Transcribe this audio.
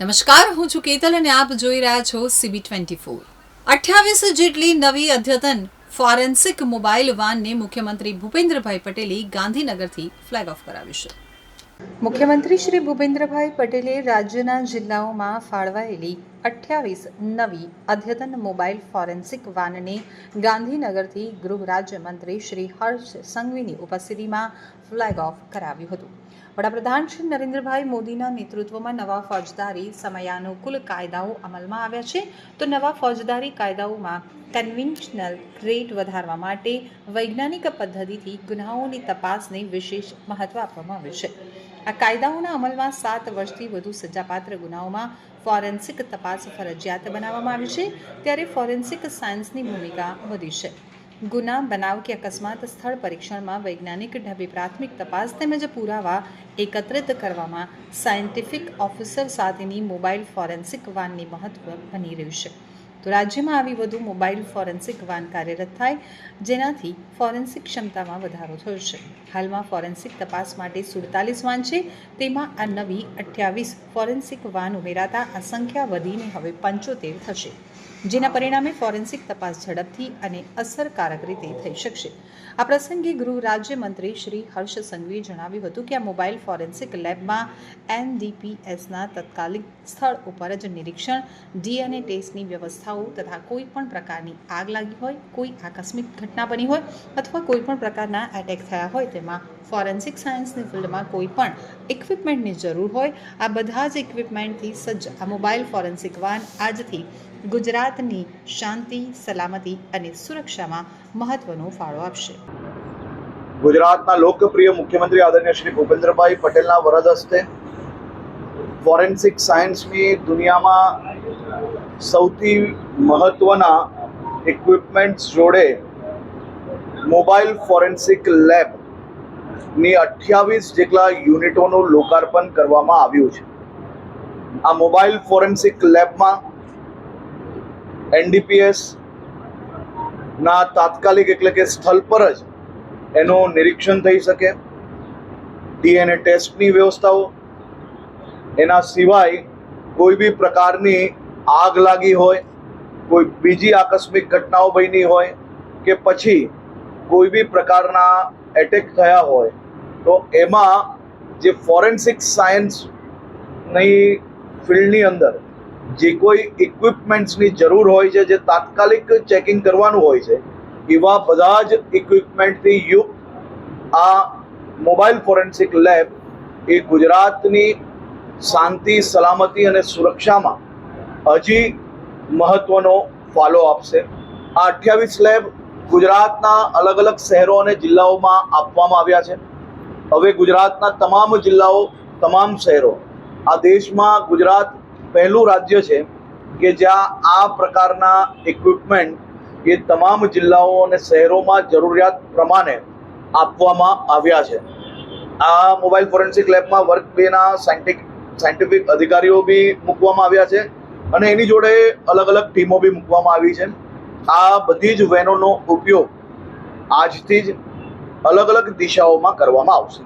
નમસ્કાર, હું છું કેતલ અને આપ જોઈ રહ્યા છો સીબી ટ્વેન્ટી ફોર અઠ્યાવીસ જેટલી નવી અદ્યતન ફોરેન્સિક મોબાઈલ વાનને મુખ્યમંત્રી ભૂપેન્દ્રભાઈ પટેલે ગાંધીનગરથી ફ્લેગ ઓફ કરાવ્યું છે. મુખ્યમંત્રી શ્રી ભૂપેન્દ્રભાઈ પટેલે રાજ્યના જિલ્લાઓમાં ફાળવાયેલી અઠ્યાવીસ નવી અદ્યતન મોબાઈલ ફોરેન્સિક વાનને ગાંધીનગરથી ગૃહ રાજ્યમંત્રી શ્રી હર્ષ સંઘવીની ઉપસ્થિતિમાં ફ્લેગ ઓફ કરાવ્યું હતું. વડાપ્રધાન શ્રી નરેન્દ્રભાઈ મોદીના નેતૃત્વમાં નવા ફોજદારી સમયાનુકૂળ કાયદાઓ અમલમાં આવ્યા છે. તો નવા ફોજદારી કાયદાઓમાં કન્વેન્શનલ રેટ વધારવા માટે વૈજ્ઞાનિક પદ્ધતિથી ગુનાઓની તપાસને વિશેષ મહત્વ આપવામાં આવ્યું છે. આ કાયદાઓના અમલમાં સાત વર્ષથી વધુ સજાપાત્ર ગુનાઓમાં ફોરેન્સિક તપાસ ફરજિયાત બનાવવામાં આવી છે. ત્યારે ફોરેન્સિક સાયન્સની ભૂમિકા વધી છે. ગુના, બનાવ કે અકસ્માત સ્થળ પરીક્ષણમાં વૈજ્ઞાનિક ઢબે પ્રાથમિક તપાસ તેમજ પુરાવા એકત્રિત કરવામાં સાયન્ટિફિક ઓફિસર સાથેની મોબાઈલ ફોરેન્સિક વાનની મહત્વ બની રહ્યું છે. તો રાજ્યમાં આવી વધુ મોબાઈલ ફોરેન્સિક વાન કાર્યરત થાય, જેનાથી ફોરેન્સિક ક્ષમતામાં વધારો થયો છે. હાલમાં ફોરેન્સિક તપાસ માટે સુડતાલીસ વાન છે, તેમાં આ નવી અઠ્યાવીસ ફોરેન્સિક વાન ઉમેરાતા આ સંખ્યા વધીને હવે પંચોતેર થશે, જેના પરિણામે ફોરેન્સિક તપાસ ઝડપથી અને અસરકારક રીતે થઈ શકશે. આ પ્રસંગે ગૃહ રાજ્યમંત્રી શ્રી હર્ષ સંઘવીએ જણાવ્યું હતું કે આ મોબાઈલ ફોરેન્સિક લેબમાં એનડીપીએસના તત્કાલિક સ્થળ ઉપર જ નિરીક્ષણ, ડીએનએ ટેસ્ટની વ્યવસ્થાઓ તથા કોઈ પણ પ્રકારની આગ લાગી હોય, કોઈ આકસ્મિક ઘટના બની હોય અથવા કોઈ પણ પ્રકારના એટેક થયા હોય, તેમાં ફોરેન્સિક સાયન્સની ફિલ્ડમાં કોઈ પણ ઇક્વિપમેન્ટની જરૂર હોય, આ બધા જ ઇક્વિપમેન્ટથી સજ્જ આ મોબાઈલ ફોરેન્સિક વાન આજથી ગુજરાતની શાંતિ, સલામતી અને સુરક્ષામાં મહત્વનો ફાળો આપશે. ગુજરાતના લોકપ્રિય મુખ્યમંત્રી આદરણીય શ્રી ભૂપેન્દ્રભાઈ પટેલના વરદ હસ્તે ફોરેન્સિક સાયન્સની દુનિયામાં સૌથી મહત્વના ઇક્વિપમેન્ટ્સ જોડે મોબાઈલ ફોરેન્સિક લેબની અઠ્યાવીસ જેટલા યુનિટોનું લોકાર્પણ કરવામાં આવ્યું છે. આ મોબાઈલ ફોરેન્સિક લેબમાં એનડીપીએસ ના તાત્કાલિક એટલે કે સ્થળ પર જ એનું નિરીક્ષણ થઈ શકે. ડીએનએ ટેસ્ટની વ્યવસ્થાઓ. એના સિવાય કોઈ બી પ્રકારની આગ લાગી હોય, કોઈ બીજી આકસ્મિક ઘટનાઓ બની હોય કે પછી કોઈ બી પ્રકારના એટેક થયા હોય, તો એમાં જે ફોરેન્સિક સાયન્સની ફિલ્ડની અંદર જે કોઈ ઇક્વિપમેન્ટ્સની જરૂર હોય છે, જે તાત્કાલિક ચેકિંગ કરવાનું હોય છે, એવા બધા જ ઇક્વિપમેન્ટથી યુક્ત આ મોબાઈલ ફોરેન્સિક લેબ એ ગુજરાતની શાંતિ, સલામતી અને સુરક્ષામાં હજી મહત્વનો ફાળો આપશે આ અઠ્યાવીસ લેબ ગુજરાતના અલગ અલગ શહેરો અને જિલ્લાઓમાં આપવામાં આવ્યા છે. હવે ગુજરાતના તમામ જિલ્લાઓ, તમામ શહેરો, આ દેશમાં ગુજરાત પહેલું રાજ્ય છે કે જ્યાં આ પ્રકારના ઇક્વિપમેન્ટ એ તમામ જિલ્લાઓ અને શહેરોમાં જરૂરિયાત પ્રમાણે આપવામાં આવ્યા છે. આ મોબાઈલ ફોરેન્સિક લેબમાં વર્ક બેના સાયન્ટિક સાયન્ટિફિક અધિકારીઓ બી મૂકવામાં આવ્યા છે. અને એની જોડે અલગ અલગ ટીમો બી મૂકવામાં આવી છે. આ બધી જ વેનોનો ઉપયોગ આજથી જ અલગ અલગ દિશાઓમાં કરવામાં આવશે.